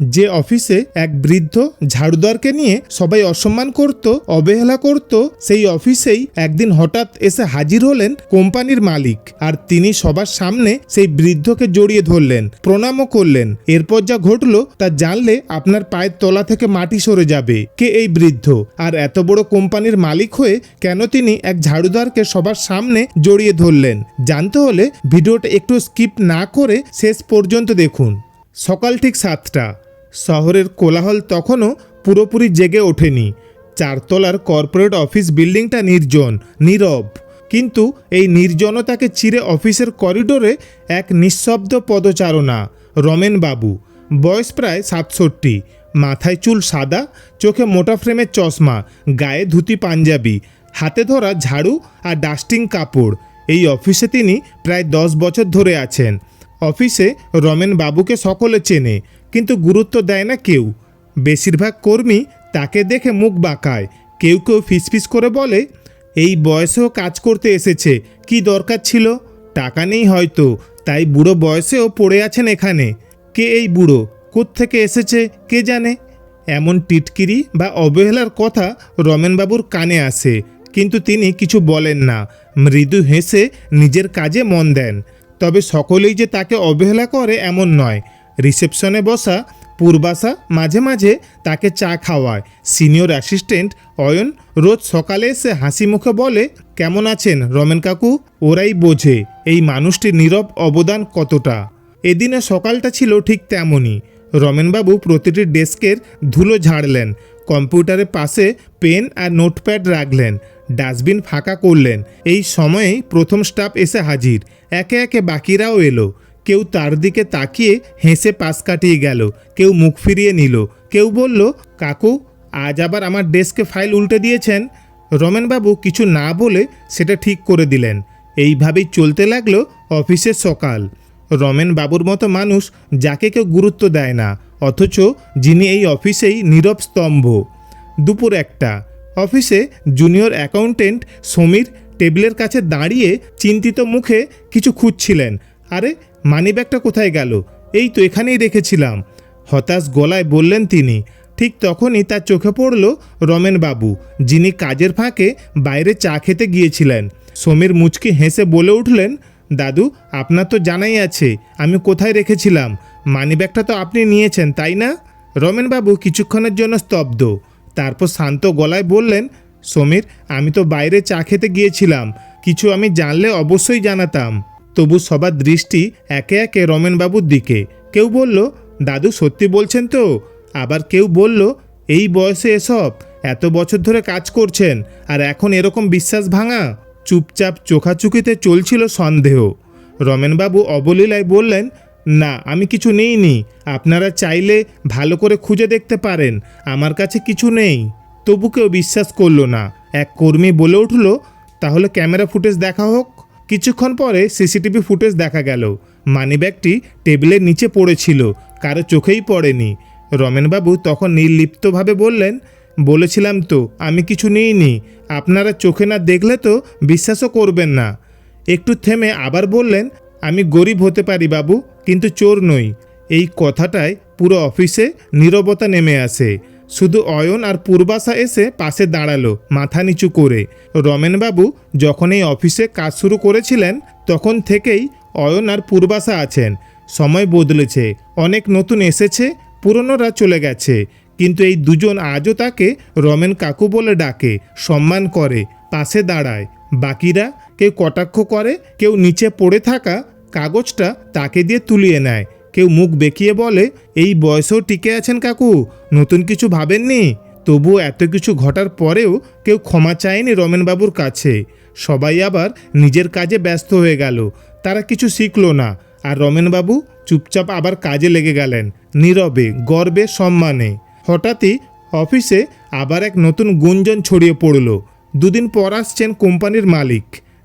যে অফিসে এক বৃদ্ধ ঝাড়ুদারকে নিয়ে সবাই অসম্মান করত, অবহেলা করত, সেই অফিসেই একদিন হঠাৎ এসে হাজির হলেন কোম্পানির মালিক আর তিনি সবার সামনে সেই বৃদ্ধকে জড়িয়ে ধরলেন, প্রণামও করলেন। এরপর যা ঘটলো তা জানলে আপনার পায়ের তলা থেকে মাটি সরে যাবে। কে এই বৃদ্ধ? আর এত বড় কোম্পানির মালিক হয়ে কেন তিনি এক ঝাড়ুদারকে সবার সামনে জড়িয়ে ধরলেন? জানতে হলে ভিডিওটা একটু স্কিপ না করে শেষ পর্যন্ত দেখুন। সকাল ঠিক সাতটা। শহরের কোলাহল তখনও পুরোপুরি জেগে ওঠেনি। চারতলার কর্পোরেট অফিস বিল্ডিংটা নির্জন, নীরব। কিন্তু এই নির্জনতাকে চিরে অফিসের করিডোরে এক নিঃশব্দ পদচারণা রমেন বাবু বয়স প্রায় সাতষট্টি, মাথায় চুল সাদা, চোখে মোটা ফ্রেমের চশমা, গায়ে ধুতি পাঞ্জাবি, হাতে ধরা ঝাড়ু আর ডাস্টিং কাপড়। এই অফিসে তিনি প্রায় দশ বছর ধরে আছেন। অফিসে রমেন বাবুকে সকলে চেনে কিন্তু গুরুত্ব দেয় না কেউ। বেশিরভাগ কর্মী তাকে দেখে মুখ বাঁকায়। কেউ কেউ ফিসফিস করে বলে, এই বয়সেও কাজ করতে এসেছে, কি দরকার ছিল? টাকা নেই হয়তো, তাই বুড়ো বয়সেও পড়ে আছেন এখানে। কে এই বুড়ো? থেকে এসেছে, কে জানে? এমন টিটকিরি বা অবহেলার কথা রমেনবাবুর কানে আসে, কিন্তু তিনি কিছু বলেন না। মৃদু হেসে নিজের কাজে মন দেন। তবে সকলেই যে তাকে অবহেলা করে এমন নয়। রিসেপশনে বসা পূর্বাশা মাঝে মাঝে তাকে চা খাওয়ায়। সিনিয়র অ্যাসিস্ট্যান্ট অয়ন রোজ সকালে এসে হাসি মুখে বলে, কেমন আছেন রমেন কাকু? ওরাই বোঝে, এই মানুষটির নীরব অবদান কতটা? এদিনে সকালটা ছিল ঠিক তেমনই। রমেনবাবু প্রতিটি ডেস্কের ধুলো ঝাড়লেন, কম্পিউটারের পাশে পেন আর নোটপ্যাড রাখলেন, ডাস্টবিন ফাঁকা করলেন। এই সময়েই প্রথম স্টাফ এসে হাজির। একে একে বাকিরাও এলো। কেউ তার দিকে তাকিয়ে হেসে পাশ কাটিয়ে গেল। কেউ মুখ ফিরিয়ে নিল। কেউ বলল, কাকু, আজ আবার আমার ডেস্কে ফাইল উল্টে দিয়েছেন। রমেনবাবু কিছু না বলে সেটা ঠিক করে দিলেন। এইভাবেই চলতে লাগল অফিসের সকাল। রমেন বাবুর মতো মানুষ যাকে কেউ গুরুত্ব দেয় না, অথচ যিনি এই অফিসেই নীরব স্তম্ভ। দুপুর একটা। অফিসে জুনিয়র অ্যাকাউন্টেন্ট সমীর টেবিলের কাছে দাঁড়িয়ে চিন্তিত মুখে কিছু খুঁজছিলেন। আরে মানিব্যাগটা কোথায় গেল? এই তো এখানেই রেখেছিলাম হতাশ গলায় বললেন তিনি। ঠিক তখনই তার চোখে পড়ল রমেন বাবু, যিনি কাজের ফাঁকে বাইরে চা খেতে গিয়েছিলেন। সমীর মুচকি হেসে বলে উঠলেন, দাদু, আপনার তো জানাই আছে, আমি কোথায় রেখেছিলাম? মানিব্যাগটা তো আপনি নিয়েছেন, তাই না? রমেনবাবু কিছুক্ষণের জন্য স্তব্ধ, তারপর শান্ত গলায় বললেন, সমীর, আমি তো বাইরে চা খেতে গিয়েছিলাম, কিছু আমি জানলে অবশ্যই জানাতাম। তবু সবার দৃষ্টি একে একে রমেনবাবুর দিকে। কেউ বলল, দাদু, সত্যি বলছেন তো? আবার কেউ বলল, এই বয়সে এসব, এত বছর ধরে কাজ করছেন, আর এখন এরকম বিশ্বাস ভাঙা? চুপচাপ চোখাচুকিতে চলছিল সন্দেহ। রমেনবাবু অবলীলায় বললেন, না, আমি কিছু নেইনি, আপনারা চাইলে ভালো করে খুঁজে দেখতে পারেন, আমার কাছে কিছু নেই। তবু কেউ বিশ্বাস করল না। এক কর্মী বলে উঠল, তাহলে ক্যামেরা ফুটেজ দেখা হোক। কিছুক্ষণ পরে সিসিটিভি ফুটেজ দেখা গেল। মানিব্যাগটি টেবিলের নিচে পড়েছিল, কারও চোখেই পড়েনি। রমেনবাবু তখন নির্লিপ্তভাবে বললেন, বলেছিলাম তো, আমি কিছু নিইনি। আপনারা চোখে না দেখলে তো বিশ্বাসও করবেন না। একটু থেমে আবার বললেন, আমি গরিব হতে পারি বাবু, কিন্তু চোর নই। এই কথাটায় পুরো অফিসে নীরবতা নেমে আসে। শুধু অয়ন আর পূর্বাশা এসে পাশে দাঁড়াল, মাথা নিচু করে। রমেনবাবু যখন এই অফিসে কাজ শুরু করেছিলেন, তখন থেকেই অয়ন আর পূর্বাশা আছেন। সময় বদলেছে, অনেক নতুন এসেছে, পুরনোরা চলে গেছে। কিন্তু এই দুজন আজও তাকে রমেন কাকু বলে ডাকে, সম্মান করে, পাশে দাঁড়ায়। বাকিরা কেউ কটাক্ষ করে, কেউ নিচে পড়ে থাকা কাগজটা তাকে দিয়ে তুলিয়ে নেয়। কেউ মুখ বেঁকিয়ে বলে, এই বয়সেও টিকে আছেন কাকু? নতুন কিছু ভাবেননি? তবু এত কিছু ঘটার পরেও কেউ ক্ষমা চায়নি রমেনবাবুর কাছে। সবাই আবার নিজের কাজে ব্যস্ত হয়ে গেল। তারা কিছু শিখলো না। আর রমেনবাবু চুপচাপ আবার কাজে লেগে গেলেন, নীরবে, গর্বে, সম্মানে। হঠাৎই অফিসে আবার এক নতুন গুঞ্জন ছড়িয়ে পড়ল। দুদিন পর আসছেন কোম্পানির মালিক।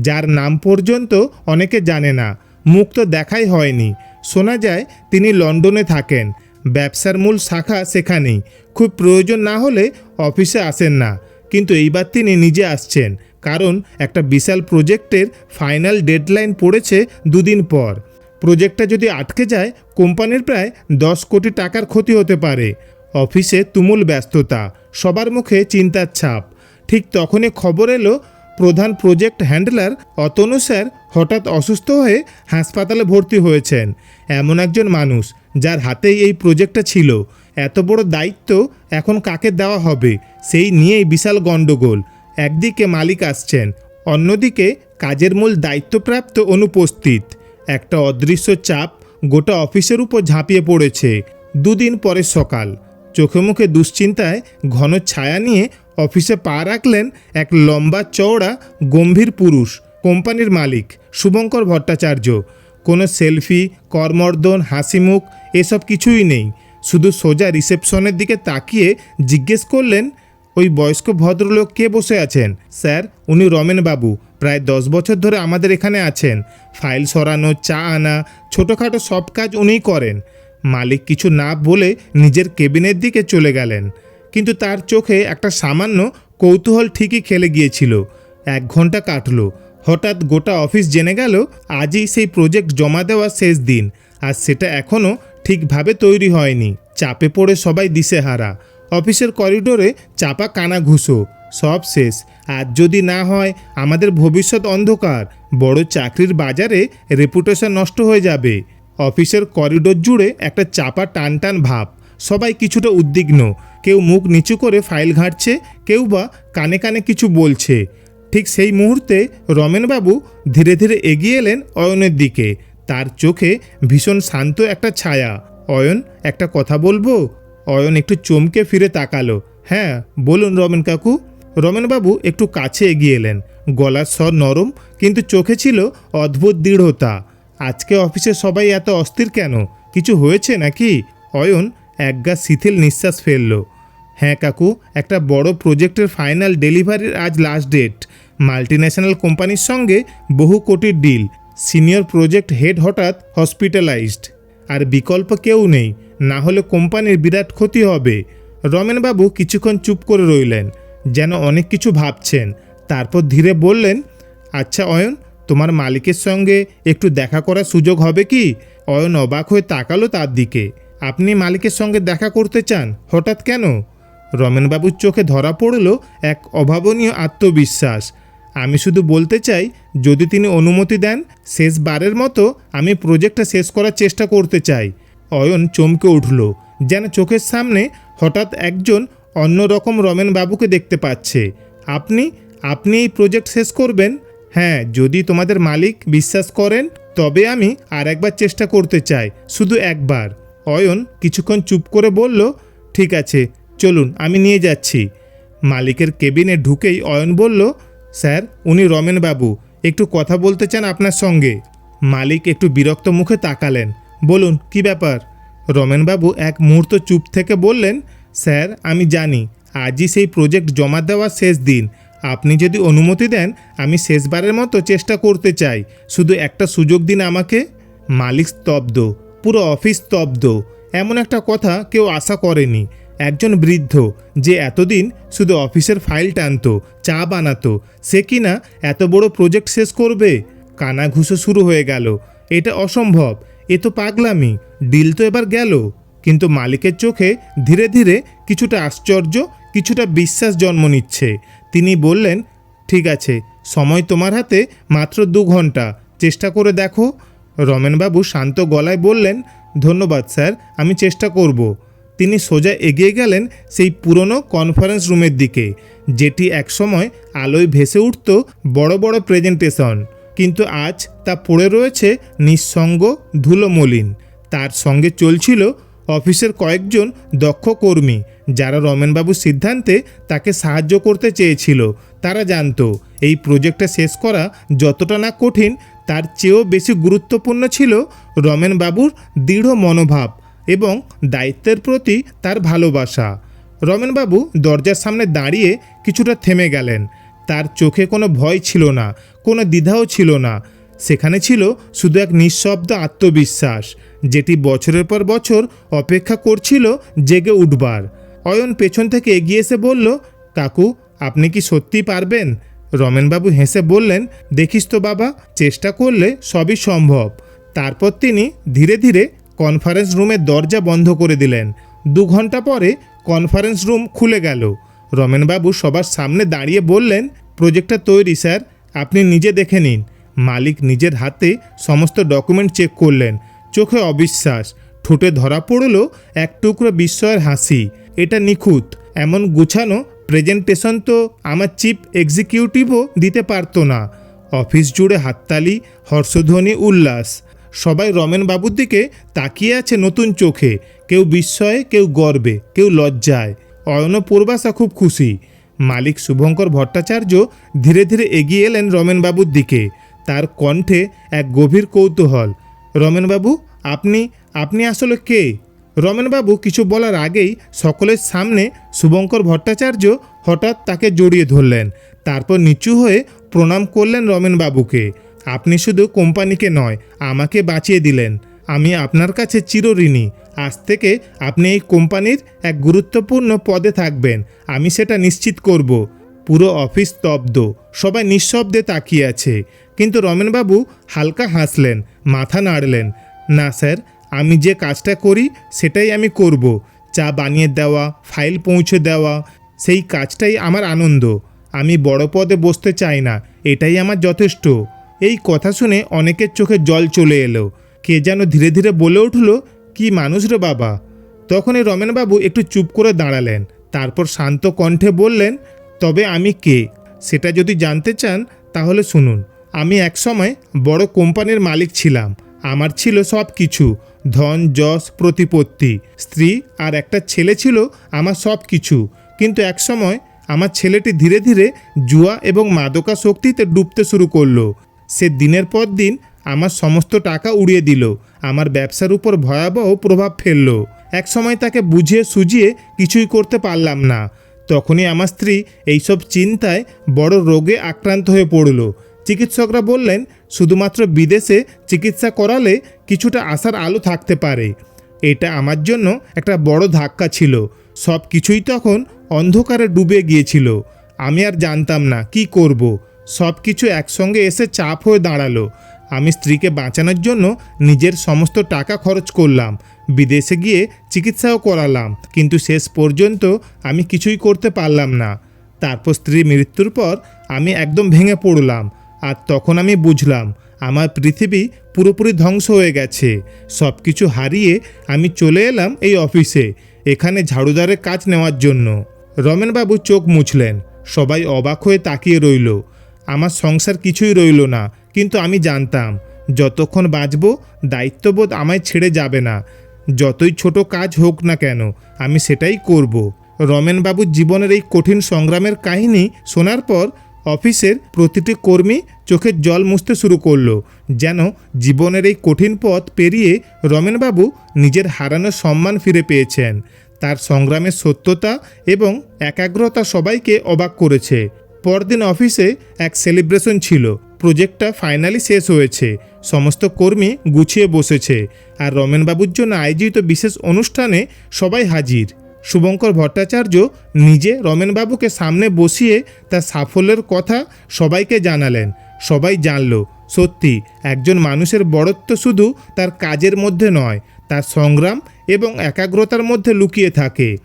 যার নাম পর্যন্ত অনেকে জানে না। মুখ তো দেখাই হয়নি। শোনা যায়, তিনি লন্ডনে থাকেন। ব্যবসার মূল শাখা সেখানেই। খুব প্রয়োজন না হলে অফিসে আসেন না। কিন্তু এইবার তিনি নিজে আসছেন। কারণ একটা বিশাল প্রজেক্টের ফাইনাল ডেডলাইন পড়েছে দুদিন পর। প্রজেক্টটা যদি আটকে যায়, কোম্পানির প্রায় দশ কোটি টাকার ক্ষতি হতে পারে। অফিসে তুমুল ব্যস্ততা, সবার মুখে চিন্তার ছাপ। ঠিক তখনই খবর এলো প্রধান প্রজেক্ট হ্যান্ডলার অতনু স্যার হঠাৎ অসুস্থ হয়ে হাসপাতালে ভর্তি হয়েছেন। এমন একজন মানুষ যার হাতেই এই প্রজেক্টটা ছিল। এত বড় দায়িত্ব এখন কাকে দেওয়া হবে? সেই নিয়েই বিশাল গণ্ডগোল। একদিকে মালিক আসছেন, অন্যদিকে কাজের মূল দায়িত্বপ্রাপ্ত অনুপস্থিত একটা অদৃশ্য চাপ গোটা অফিসের উপর ঝাঁপিয়ে পড়েছে। দুদিন পরে সকাল। চোখে মুখে দুশ্চিন্তায় ঘন ছায়া নিয়ে অফিসে পা রাখলেন এক লম্বা চওড়া গম্ভীর পুরুষ, কোম্পানির মালিক, শুভঙ্কর ভট্টাচার্য। কোনো সেলফি, কর্মর্দন, হাসিমুখ এসব কিছুই নেই। শুধু সোজা রিসেপশনের দিকে তাকিয়ে জিজ্ঞেস করলেন, ওই বয়স্ক ভদ্রলোক কে বসে আছেন? স্যার, উনি রমেন বাবু প্রায় দশ বছর ধরে আমাদের এখানে আছেন। ফাইল সরানো, চা আনা, ছোটোখাটো সব কাজ উনিই করেন। মালিক কিছু না বলে নিজের কেবিনের দিকে চলে গেলেন। কিন্তু তার চোখে একটা সামান্য কৌতূহল ঠিকই খেলে গিয়েছিল। এক ঘণ্টা কাটলো। হঠাৎ গোটা অফিস জেনে গেল, আজই সেই প্রজেক্ট জমা দেওয়ার শেষ দিন, আর সেটা এখনও ঠিকভাবে তৈরি হয়নি। চাপে পড়ে সবাই দিশেহারা। অফিসের করিডোরে চাপা কানা ঘুষো। সব শেষ। আর যদি না হয়, আমাদের ভবিষ্যৎ অন্ধকার। বড় চাকরির বাজারে রেপুটেশন নষ্ট হয়ে যাবে। অফিসের করিডোর জুড়ে একটা চাপা টান টান ভাব। সবাই কিছুটা উদ্বিগ্ন। কেউ মুখ নিচু করে ফাইল ঘাঁটছে, কেউ বা কানে কানে কিছু বলছে। ঠিক সেই মুহূর্তে রমেনবাবু ধীরে ধীরে এগিয়ে এলেন অয়নের দিকে। তার চোখে ভীষণ শান্ত একটা ছায়া। অয়ন, একটা কথা বলব? অয়ন একটু চমকে ফিরে তাকালো। হ্যাঁ বলুন রমেন কাকু। রমেনবাবু একটু কাছে এগিয়ে এলেন। গলার স্বর নরম, কিন্তু চোখে ছিল অদ্ভুত দৃঢ়তা। আজকে অফিসে সবাই এত অস্থির কেন? কিছু হয়েছে নাকি? অয়ন একগা শিথিল নিঃশ্বাস ফেলল। হ্যাঁ কাকু, একটা বড় প্রজেক্টের ফাইনাল ডেলিভারির আজ লাস্ট ডেট মাল্টিন্যাশনাল কোম্পানির সঙ্গে বহু কোটির ডিল সিনিয়র প্রজেক্ট হেড হঠাৎ হসপিটালাইজড আর বিকল্প কেউ নেই, না হলে কোম্পানির বিরাট ক্ষতি হবে। রমেনবাবু কিছুক্ষণ চুপ করে রইলেন, যেন অনেক কিছু ভাবছেন। তারপর ধীরে বললেন আচ্ছা অয়ন, তোমার মালিকের সঙ্গে একটু দেখা করার সুযোগ হবে কি? অয়ন অবাক হয়ে তাকালো তার দিকে। আপনি মালিকের সঙ্গে দেখা করতে চান? হঠাৎ কেন? রমেনবাবুর চোখে ধরা পড়ল এক অভাবনীয় আত্মবিশ্বাস। আমি শুধু বলতে চাই, যদি তিনি অনুমতি দেন, শেষবারের মতো আমি প্রজেক্টটা শেষ করার চেষ্টা করতে চাই। অয়ন চমকে উঠল, যেন চোখের সামনে হঠাৎ একজন অন্যরকম রমেনবাবুকে দেখতে পাচ্ছে। আপনি আপনি এই প্রজেক্ট শেষ করবেন? হ্যাঁ যদি তোমাদের মালিক বিশ্বাস করেন, তবে আমি আর একবার চেষ্টা করতে চাই, শুধু একবার। অয়ন কিছুক্ষণ চুপ করে বলল, ঠিক আছে, চলুন, আমি নিয়ে যাচ্ছি। মালিকের কেবিনে ঢুকেই অয়ন বলল, স্যার, উনি রমেন বাবু, একটু কথা বলতে চান আপনার সঙ্গে। মালিক একটু বিরক্ত মুখে তাকালেন, বলুন, কি ব্যাপার? রমেনবাবু এক মুহূর্ত চুপ থেকে বললেন, স্যার, আমি জানি, আজই সেই প্রজেক্ট জমা দেওয়ার শেষ দিন। আপনি যদি অনুমতি দেন, আমি শেষবারের মতো চেষ্টা করতে চাই। শুধু একটা সুযোগ দিন আমাকে? মালিক স্তব্ধ পুরো অফিস স্তব্ধ। এমন একটা কথা কেউ আশা করেনি। একজন বৃদ্ধ যে এতদিন শুধু অফিসের ফাইল টানতো, চা বানাতো, সে কি না এত বড় প্রজেক্ট শেষ করবে? কানাঘুষো শুরু হয়ে গেল। এটা অসম্ভব, এ তো পাগলামি, ডিল তো এবার গেল। কিন্তু মালিকের চোখে ধীরে ধীরে কিছুটা আশ্চর্য, কিছুটা বিশ্বাস জন্ম নিচ্ছে। তিনি বললেন, ঠিক আছে, সময় তোমার হাতে মাত্র দু ঘণ্টা। চেষ্টা করে দেখো। রমেনবাবু শান্ত গলায় বললেন, ধন্যবাদ স্যার, আমি চেষ্টা করব। তিনি সোজা এগিয়ে গেলেন সেই পুরনো কনফারেন্স রুমের দিকে, যেটি একসময় আলোয় ভেসে উঠত বড় বড় প্রেজেন্টেশন কিন্তু আজ তা পড়ে রয়েছে নিঃসঙ্গ ধুলোমলিন। তার সঙ্গে চলছিল অফিসের কয়েকজন দক্ষ কর্মী, যারা রমেনবাবুর সিদ্ধান্তে তাকে সাহায্য করতে চেয়েছিল। তারা জানতো, এই প্রজেক্টটা শেষ করা যতটা না কঠিন তার চেয়েও বেশি গুরুত্বপূর্ণ ছিল রমেনবাবুর দৃঢ় মনোভাব এবং দায়িত্বের প্রতি তার ভালোবাসা। রমেনবাবু দরজার সামনে দাঁড়িয়ে কিছুটা থেমে গেলেন। তার চোখে কোনো ভয় ছিল না, কোনো দ্বিধাও ছিল না। সেখানে ছিল শুধু এক নিঃশব্দ আত্মবিশ্বাস, যেটি বছরের পর বছর অপেক্ষা করছিল জেগে উঠবার। অয়ন পেছন থেকে এগিয়ে এসে বলল, কাকু, আপনি কি সত্যি পারবেন? রমেনবাবু হেসে বললেন, দেখিস তো বাবা, চেষ্টা করলে সবই সম্ভব। তারপর তিনি ধীরে ধীরে কনফারেন্স রুমের দরজা বন্ধ করে দিলেন। দু ঘণ্টা পরে কনফারেন্স রুম খুলে গেল। রমেনবাবু সবার সামনে দাঁড়িয়ে বললেন, প্রজেক্টটা তৈরি, স্যার। আপনি নিজে দেখে নিন। মালিক নিজের হাতে সমস্ত ডকুমেন্ট চেক করলেন। চোখে অবিশ্বাস, ঠোঁটে ধরা পড়ল এক টুকরো বিস্ময়ের হাসি। এটা নিখুঁত, এমন গুছানো প্রেজেন্টেশন তো আমার চিফ এক্সিকিউটিভও দিতে পারতো না। অফিস জুড়ে হাততালি, হর্ষধ্বনি, উল্লাস। সবাই রমেন বাবুর দিকে তাকিয়ে আছে নতুন চোখে। কেউ বিস্ময়ে, কেউ গর্বে, কেউ লজ্জায়। অয়ন পূর্বাশা খুব খুশি। মালিক শুভঙ্কর ভট্টাচার্য ধীরে ধীরে এগিয়ে এলেন রমেনবাবুর দিকে। তার কণ্ঠে এক গভীর কৌতূহল। রমেনবাবু আপনি আপনি আসলে কে? রমেনবাবু কিছু বলার আগেই সকলের সামনে শুভঙ্কর ভট্টাচার্য হঠাৎ তাকে জড়িয়ে ধরলেন। তারপর নিচু হয়ে প্রণাম করলেন রমেনবাবুকে। আপনি শুধু কোম্পানিকে নয়, আমাকে বাঁচিয়ে দিলেন। আমি আপনার কাছে চিরঋণী। আজ থেকে আপনি এই কোম্পানির এক গুরুত্বপূর্ণ পদে থাকবেন। আমি সেটা নিশ্চিত করব। পুরো অফিস স্তব্ধ। সবাই নিঃশব্দে তাকিয়ে আছে। কিন্তু রমেনবাবু হালকা হাসলেন, মাথা নাড়লেন। না স্যার আমি যে কাজটা করি, সেটাই আমি করব। চা বানিয়ে দেওয়া, ফাইল পৌঁছে দেওয়া, সেই কাজটাই আমার আনন্দ। আমি বড় পদে বসতে চাই না, এটাই আমার যথেষ্ট। এই কথা শুনে অনেকের চোখে জল চলে এলো। কে যেন ধীরে ধীরে বলে উঠল, কি মানুষ রে বাবা? তখনই রমেনবাবু একটু চুপ করে দাঁড়ালেন। তারপর শান্ত কণ্ঠে বললেন, তবে আমি কে? সেটা যদি জানতে চান, তাহলে শুনুন। আমি একসময় বড় কোম্পানির মালিক ছিলাম। আমার ছিল সব কিছু ধন, যশ, প্রতিপত্তি। স্ত্রী আর একটা ছেলে ছিল আমার সব কিছু কিন্তু একসময় আমার ছেলেটি ধীরে ধীরে জুয়া এবং মাদকা শক্তিতে ডুবতে শুরু করল। সে দিনের পর দিন আমার সমস্ত টাকা উড়িয়ে দিল। আমার ব্যবসার উপর ভয়াবহ প্রভাব ফেলল। এক সময় তাকে বুঝিয়ে সুঝিয়ে কিছুই করতে পারলাম না। তখনই আমার স্ত্রী এইসব চিন্তায় বড় রোগে আক্রান্ত হয়ে পড়ল। চিকিৎসকরা বললেন, শুধুমাত্র বিদেশে চিকিৎসা করালে কিছুটা আশার আলো থাকতে পারে। এটা আমার জন্য একটা বড় ধাক্কা ছিল। সব কিছুই তখন অন্ধকারে ডুবে গিয়েছিল। আমি আর জানতাম না কি করব। সব কিছু একসঙ্গে এসে চাপ হয়ে দাঁড়াল। আমি স্ত্রীকে বাঁচানোর জন্য নিজের সমস্ত টাকা খরচ করলাম। বিদেশে গিয়ে চিকিৎসাও করালাম। কিন্তু শেষ পর্যন্ত আমি কিছুই করতে পারলাম না। তারপর স্ত্রীর মৃত্যুর পর আমি একদম ভেঙে পড়লাম। আর তখন আমি বুঝলাম, আমার পৃথিবী পুরোপুরি ধ্বংস হয়ে গেছে। সব কিছু হারিয়ে আমি চলে এলাম এই অফিসে, এখানে ঝাড়ুদারের কাজ নেওয়ার জন্য। রমেনবাবু চোখ মুছলেন, সবাই অবাক হয়ে তাকিয়ে রইল। আমার সংসার কিছুই রইল না, কিন্তু আমি জানতাম, যতক্ষণ বাঁচব, দায়িত্ববোধ আমায় ছেড়ে যাবে না। যতই ছোট কাজ হোক না কেন, আমি সেটাই করব। রমেনবাবুর জীবনের এই কঠিন সংগ্রামের কাহিনী শোনার পর অফিসের প্রতিটি কর্মী চোখের জল মুছতে শুরু করল, যেন জীবনের এই কঠিন পথ পেরিয়ে রমেনবাবু নিজের হারানো সম্মান ফিরে পেয়েছেন। তার সংগ্রামের সত্যতা এবং একাগ্রতা সবাইকে অবাক করেছে। পরদিন অফিসে এক সেলিব্রেশন ছিল। প্রজেক্টটা ফাইনালি শেষ হয়েছে। সমস্ত কর্মী গুছিয়ে বসেছে আর রমেনবাবুর জন্য আয়োজিত বিশেষ অনুষ্ঠানে সবাই হাজির। শুভঙ্কর ভট্টাচার্য নিজে রমেনবাবুকে সামনে বসিয়ে তার সাফল্যের কথা সবাইকে জানালেন। সবাই জানল, সত্যি, একজন মানুষের বড়ত্ব শুধু তার কাজের মধ্যে নয়, তার সংগ্রাম এবং একাগ্রতার মধ্যে লুকিয়ে থাকে।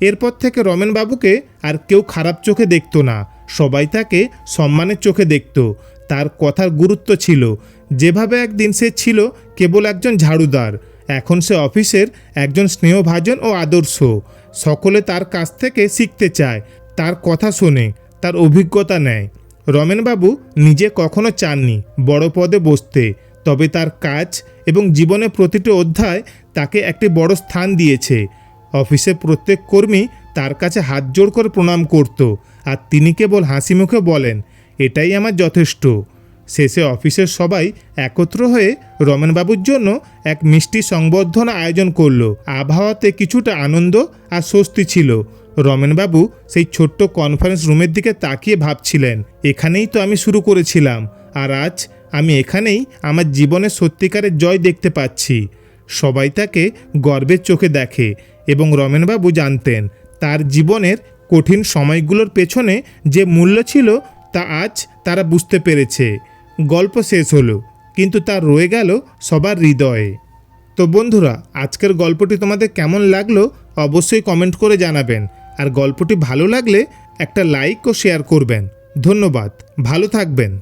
এরপর থেকে রমেনবাবুকে আর কেউ খারাপ চোখে দেখতো না, সবাই তাকে সম্মানের চোখে দেখত, তার কথার গুরুত্ব ছিল। যেভাবে একদিন সে ছিল কেবল একজন ঝাড়ুদার, এখন সে অফিসের একজন স্নেহভাজন ও আদর্শ। সকলে তার কাছ থেকে শিখতে চায়, তার কথা শোনে, তার অভিজ্ঞতা নেয়। রমেনবাবু নিজে কখনো চাননি বড় পদে বসতে, তবে তার কাজ এবং জীবনের প্রতিটি অধ্যায় তাকে একটি বড় স্থান দিয়েছে। অফিসে প্রত্যেক কর্মী তার কাছে হাত জোড় করে প্রণাম করত আর তিনি কেবল হাসি মুখে বলেন, এটাই আমার যথেষ্ট। শেষে অফিসের সবাই একত্র হয়ে রমেনবাবুর জন্য এক মিষ্টি সংবর্ধনা আয়োজন করল। আবহাওয়াতে কিছুটা আনন্দ আর স্বস্তি ছিল। রমেনবাবু সেই ছোট্ট কনফারেন্স রুমের দিকে তাকিয়ে ভাবছিলেন, এখানেই তো আমি শুরু করেছিলাম আর আজ আমি এখানেই আমার জীবনের সত্যিকারের জয় দেখতে পাচ্ছি। সবাই তাকে গর্বের চোখে দেখে এবং রমেনবাবু জানতেন, তার জীবনের কঠিন সময়গুলোর পেছনে যে মূল্য ছিল তা আজ তারা বুঝতে পেরেছে। গল্প শেষ হলো, কিন্তু তা রয়ে গেল সবার হৃদয়ে। তো বন্ধুরা, আজকের গল্পটি তোমাদের কেমন লাগল অবশ্যই কমেন্ট করে জানাবেন। আর গল্পটি ভালো লাগলে একটা লাইক ও শেয়ার করবেন। ধন্যবাদ। ভালো থাকবেন।